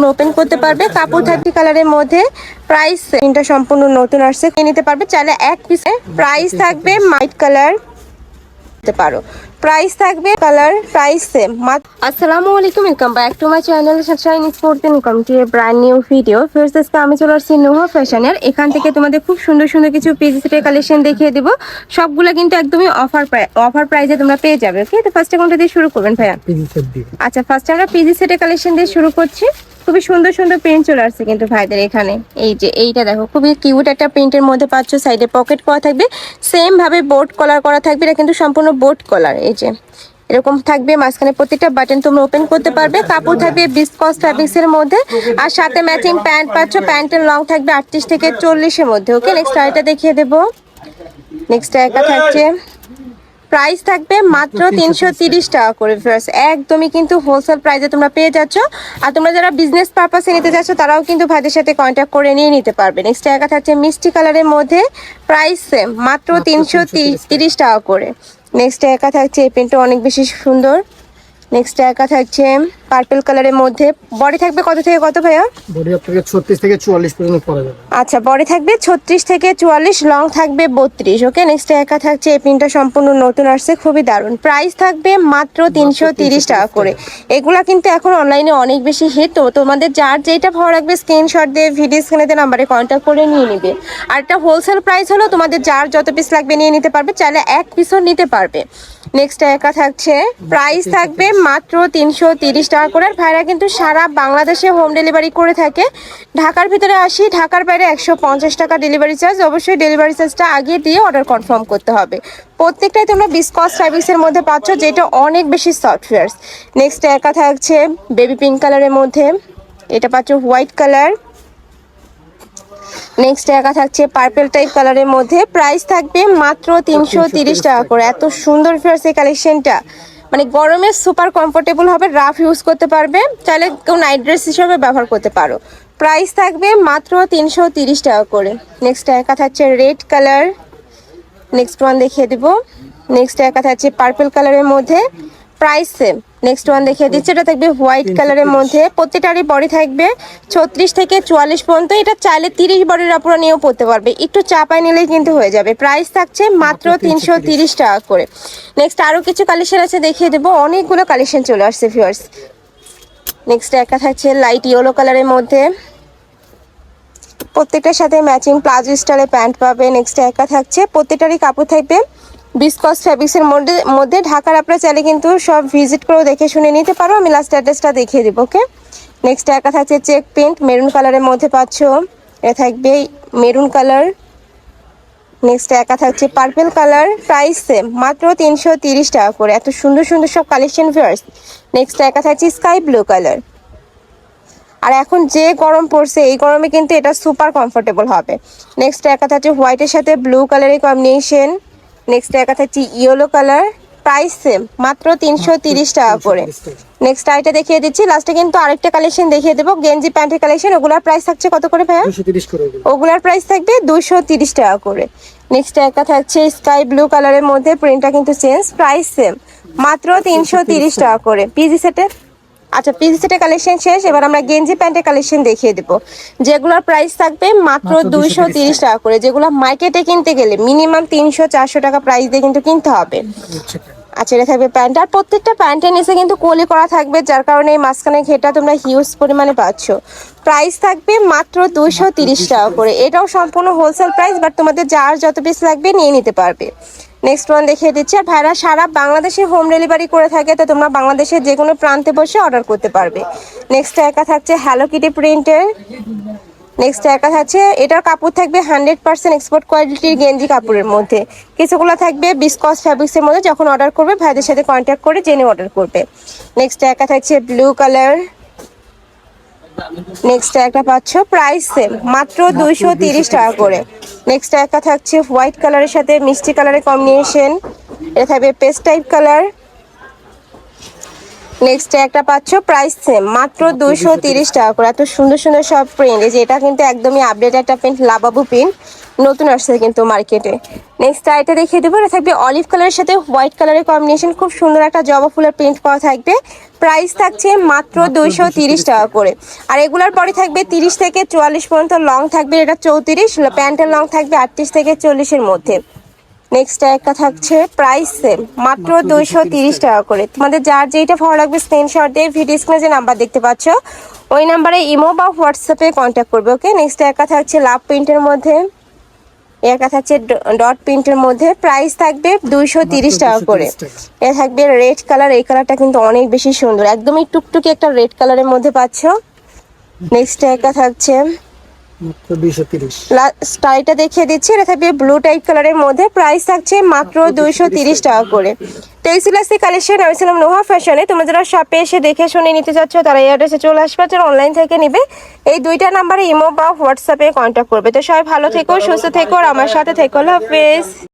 তোমরা ওপেন করতে পারবে। কাপড় থার্টি কালারের মধ্যে। প্রাইস তিনটা সম্পূর্ণ নতুন আসছে। কিনে নিতে পারবে। চাইলে এক পিসে প্রাইস থাকবে হোয়াইট কালার করতে পারো। প্রাইস থাকবে কালার প্রাইস সেম আসসালামু আলাইকুম। Welcome back to my channel sunshine sports brand new video আজকে আমি চলে আসছি নোহা ফ্যাশনের এখান থেকে তোমাদের খুব সুন্দর সুন্দর কিছু পিস সেটের কালেকশন দেখিয়ে দেবো। সবগুলো কিন্তু একদমই অফার অফার প্রাইসে তোমরা পেয়ে যাবে ওকে তো ফার্স্টে কোনটা দিয়ে শুরু করবেন ভাইয়া। আচ্ছা ফার্স্ট আমরা পিজি সেটের কালেকশন দিয়ে শুরু করছি। খুবই সুন্দর সুন্দর প্রিন্ট চলে আসছে কিন্তু ভাইদের এখানে। এই যে এইটা দেখো, খুবই কিউট একটা প্রিন্টের মধ্যে পাচ্ছ সাইডে পকেট করা থাকবে। সেম ভাবে বোর্ড কলার করা থাকবে, এটা কিন্তু সম্পূর্ণ বোর্ড কলার এই যে। এরকম থাকবে, মাঝখানে প্রত্যেকটা বাটন তোমরা ওপেন করতে পারবে। কাপড় থাকবে বিসকস ফ্যাব্রিক্স এর মধ্যে। আর সাথে ম্যাচিং প্যান্ট পাচ্ছ প্যান্টের লং থাকবে আটত্রিশ থেকে চল্লিশের মধ্যে ওকে নেক্সট আরেকটা দেখিয়ে দেবো। নেক্সট একটা থাকছে। প্রাইস থাকবে মাত্র তিনশো তিরিশ টাকা করে ফ্রেস একদমই কিন্তু হোলসেল প্রাইসে তোমরা পেয়ে যাচ্ছ। আর তোমরা যারা বিজনেস পারপাসে নিতে যাচ্ছ তারাও কিন্তু ভাইদের সাথে কন্ট্যাক্ট করে নিয়ে নিতে পারবে। নেক্সট একা থাকছে মিষ্টি কালারের মধ্যে প্রাইস সেম মাত্র তিনশো তিরিশ টাকা করে। নেক্সট একা থাকছে এই পেনটা অনেক বেশি সুন্দর। নেক্সট একা থাকছে পার্পল কালারের মধ্যে। বডি থাকবে কত থেকে কত ভাইয়া? বডি আপ থেকে ছত্রিশ থেকে চুয়াল্লিশ পর্যন্ত পড়া যাবে। আচ্ছা বডি থাকবে ছত্রিশ থেকে চুয়াল্লিশ লং থাকবে বত্রিশ ওকে নেক্সট একা থাকছে এই পিনটা সম্পূর্ণ নতুন আসছে খুবই দারুণ। প্রাইস থাকবে মাত্র তিনশো তিরিশ টাকা করে। এগুলা কিন্তু এখন অনলাইনে অনেক বেশি হিট তো তোমাদের যার যেটা ভালো লাগবে স্ক্রিনশট দিয়ে ভিডিও স্ক্রিনেতে নাম্বারে কন্ট্যাক্ট করে নিয়ে নিবে। আর একটা হোলসেল প্রাইস হলো তোমাদের যার যত পিস লাগবে নিয়ে নিতে পারবে চাইলে এক পিসও নিতে পারবে। নেক্সট একা থাকছে। প্রাইস থাকবে মাত্র তিনশো তিরিশ টাকা করে। আর ভাইরা কিন্তু সারা বাংলাদেশে হোম ডেলিভারি করে থাকে। ঢাকার ভিতরে আসি, ঢাকার বাইরে একশো পঞ্চাশ টাকা ডেলিভারি চার্জ অবশ্যই ডেলিভারি চার্জটা আগে দিয়ে অর্ডার কনফার্ম করতে হবে। প্রত্যেকটাই তোমরা বিসকস ফ্যাব্রিক্সের মধ্যে পাচ্ছ, যেটা অনেক বেশি সফটওয়্যার নেক্সট একা থাকছে বেবি পিঙ্ক কালারের মধ্যে। এটা পাচ্ছ হোয়াইট কালার নেক্সট একা থাকছে পার্পল টাইপ কালারের মধ্যে। প্রাইস থাকবে মাত্র তিনশো টাকা করে। এত সুন্দর ফেয়ার্স এই কালেকশনটা মানে গরমে সুপার কমফোর্টেবল হবে রাফ ইউজ করতে পারবে। চাইলে কেউ নাইট ড্রেস হিসেবে ব্যবহার করতে পারো। প্রাইস থাকবে মাত্র তিনশো টাকা করে। নেক্সট একা থাকছে রেড কালার নেক্সট ওয়ান দেখিয়ে দেবো। নেক্সট একা থাকছে পার্পল কালারের মধ্যে। প্রাইস সেম নেক্সট ওয়ান দেখিয়ে দিচ্ছি এটা থাকবে হোয়াইট কালারের মধ্যে। প্রত্যেকটারই বডি থাকবে ছত্রিশ থেকে চুয়াল্লিশ পর্যন্ত। এটা চাইলে তিরিশ বডির আপুরা নিয়েও পড়তে পারবে। একটু চাপায় নিলেই কিন্তু হয়ে যাবে। প্রাইস থাকছে মাত্র তিনশো তিরিশ। টাকা করে। নেক্সট আরও কিছু কালেকশন আছে দেখিয়ে দেবো। অনেকগুলো কালেকশন চলে আসছে ভিউয়ার্স নেক্সট একা থাকছে লাইট ইয়েলো কালারের মধ্যে। প্রত্যেকটার সাথে ম্যাচিং প্লাজো স্টাইলে প্যান্ট পাবে। নেক্সট একা থাকছে। প্রত্যেকটারই কাপড় থাকবে। বিসকস ফ্যাব্রিক্সের মধ্যে মধ্যে ঢাকার আপনারা চাইলে কিন্তু সব ভিজিট করেও দেখে শুনে নিতে পারো। আমি লাস্ট অ্যাড্রেসটা দেখিয়ে দেবো ওকে নেক্সট একা থাকছে চেক প্রিন্ট মেরুন কালারের মধ্যে পাচ্ছ। এটা থাকবে মেরুন কালার নেক্সট একা থাকছে পার্পল কালার প্রাইস সেম মাত্র তিনশো তিরিশ টাকা করে। এত সুন্দর সুন্দর সব কালেকশন ভিউয়ার্স নেক্সট একা থাকছে স্কাই ব্লু কালার আর এখন যে গরম পড়ছে, এই গরমে কিন্তু এটা সুপার কমফোর্টেবল হবে। নেক্সট একা থাকছে হোয়াইটের সাথে ব্লু কালারের কম্বিনেশন নেক্সট একা থাকছে ইয়েলো কালার প্রাইস সেম মাত্র তিনশো তিরিশ টাকা করে। নেক্সট আইটা দেখিয়ে দিচ্ছি লাস্টে কিন্তু আরেকটা কালেকশন দেখিয়ে দেবো গেঞ্জি প্যান্টের কালেকশন ওগুলার প্রাইস থাকছে কত করে ভাইয়া? ওগুলার প্রাইস থাকবে দুশো তিরিশ টাকা করে। নেক্সট একা থাকছে স্কাই ব্লু কালারের মধ্যে প্রিন্টটা কিন্তু চেঞ্জ প্রাইস সেম মাত্র তিনশো তিরিশ টাকা করে। পিজি সেটের আচ্ছা পিজি সেটের কালেকশন শেষ এবার আমরা গেঞ্জি প্যান্টের কালেকশন দেখিয়ে দেবো। যেগুলোর প্রাইস থাকবে মাত্র দুইশো তিরিশ টাকা করে যেগুলো মার্কেটে কিনতে গেলে মিনিমাম তিনশো চারশো টাকা প্রাইস দিয়ে কিন্তু কিনতে হবে। আচ্ছা এটা থাকবে প্যান্ট আর প্রত্যেকটা প্যান্টের নিচে কিন্তু কোলি করা থাকবে যার কারণে এই মাঝখানে ঘেটা তোমরা হিউজ পরিমাণে পাচ্ছ। প্রাইস থাকবে মাত্র দুইশো তিরিশ টাকা করে। এটাও সম্পূর্ণ হোলসেল প্রাইস বাট তোমাদের যার যত পিস লাগবে নিয়ে নিতে পারবে। নেক্সট ওয়ান দেখিয়ে দিচ্ছি। আর ভাইরা, সারা বাংলাদেশে হোম ডেলিভারি করে থাকে, তো তোমরা বাংলাদেশের যে কোনো প্রান্তে বসে অর্ডার করতে পারবে। নেক্সট একা থাকছে হ্যালো কিটি প্রিন্টের নেক্সট একা থাকছে, এটার কাপড় থাকবে হান্ড্রেড পার্সেন্ট এক্সপোর্ট কোয়ালিটির গেঞ্জি কাপড়ের মধ্যে। কিছুগুলো থাকবে বিসকস ফ্যাব্রিক্সের মধ্যে, যখন অর্ডার করবে, ভাইদের সাথে কন্ট্যাক্ট করে জেনে অর্ডার করবে। নেক্সট একা থাকছে ব্লু কালার নেক্সট একটা পাচ্ছ প্রাইস সেম মাত্র দুইশো তিরিশ টাকা করে। নেক্সট একটা থাকছে হোয়াইট কালারের সাথে মিষ্টি কালারের কম্বিনেশন এটা থাকবে পেস্ট টাইপ কালার নেক্সট একটা পাচ্ছ প্রাইস সেম মাত্র দুইশো তিরিশ টাকা করে। এত সুন্দর সুন্দর সব প্রিন্ট এই যে এটা কিন্তু একদমই আপডেট একটা প্রিন্ট লাভাবু প্রিন্ট নতুন আসছে কিন্তু মার্কেটে নেক্সট আইটা দেখিয়ে দেবো এটা থাকবে অলিভ কালারের সাথে হোয়াইট কালারের কম্বিনেশন খুব সুন্দর একটা জবা ফুলের প্রিন্ট করা থাকবে। প্রাইস থাকছে মাত্র দুইশো তিরিশ টাকা করে। আর এগুলার পরে থাকবে তিরিশ থেকে চুয়াল্লিশ পর্যন্ত লং থাকবে এটা চৌত্রিশ। প্যান্টের লং থাকবে আটত্রিশ থেকে চল্লিশের মধ্যে। নেক্সট একটা থাকছে প্রাইস সেম মাত্র দুইশো তিরিশ টাকা। করে। তোমাদের যার যেটা ভালো লাগবে স্ক্রিনশট দিয়ে ভিডিও স্ক্রিনে যে নাম্বার দেখতে পাচ্ছ ওই নাম্বারে ইমো বা হোয়াটসঅ্যাপে কন্ট্যাক্ট করবে ওকে নেক্সট একটা থাকছে লাভ প্রিন্টের মধ্যে। একা থাকছে ডট প্রিন্টের মধ্যে প্রাইস থাকবে দুইশো তিরিশ টাকা করে। এ থাকবে রেড কালার এই কালারটা কিন্তু অনেক বেশি সুন্দর। একদমই টুকটুকি একটা রেড কালারের মধ্যে পাচ্ছ। নেক্সট একটা থাকছে স্টাইলটা দেখিয়ে দিচ্ছি। এটা থাকবে ব্লু টাইপ কালারের মধ্যে। প্রাইস থাকছে মাত্র দুইশো তিরিশ টাকা। করে। তো এই ছিল আজকে কালেকশন আমি ছিলাম নোহা ফ্যাশনে তোমরা যারা শপে এসে দেখে শুনে নিতে চাচ্ছ তারা এই অ্যাড্রেসে চলে আসবে। যারা অনলাইন থেকে নিবে এই দুইটা নাম্বারে ইমো বা হোয়াটসঅ্যাপে কন্ট্যাক্ট করবে। তো সবাই ভালো থেকো সুস্থ থেকো আর আমার সাথে থেকো। হাফেজ।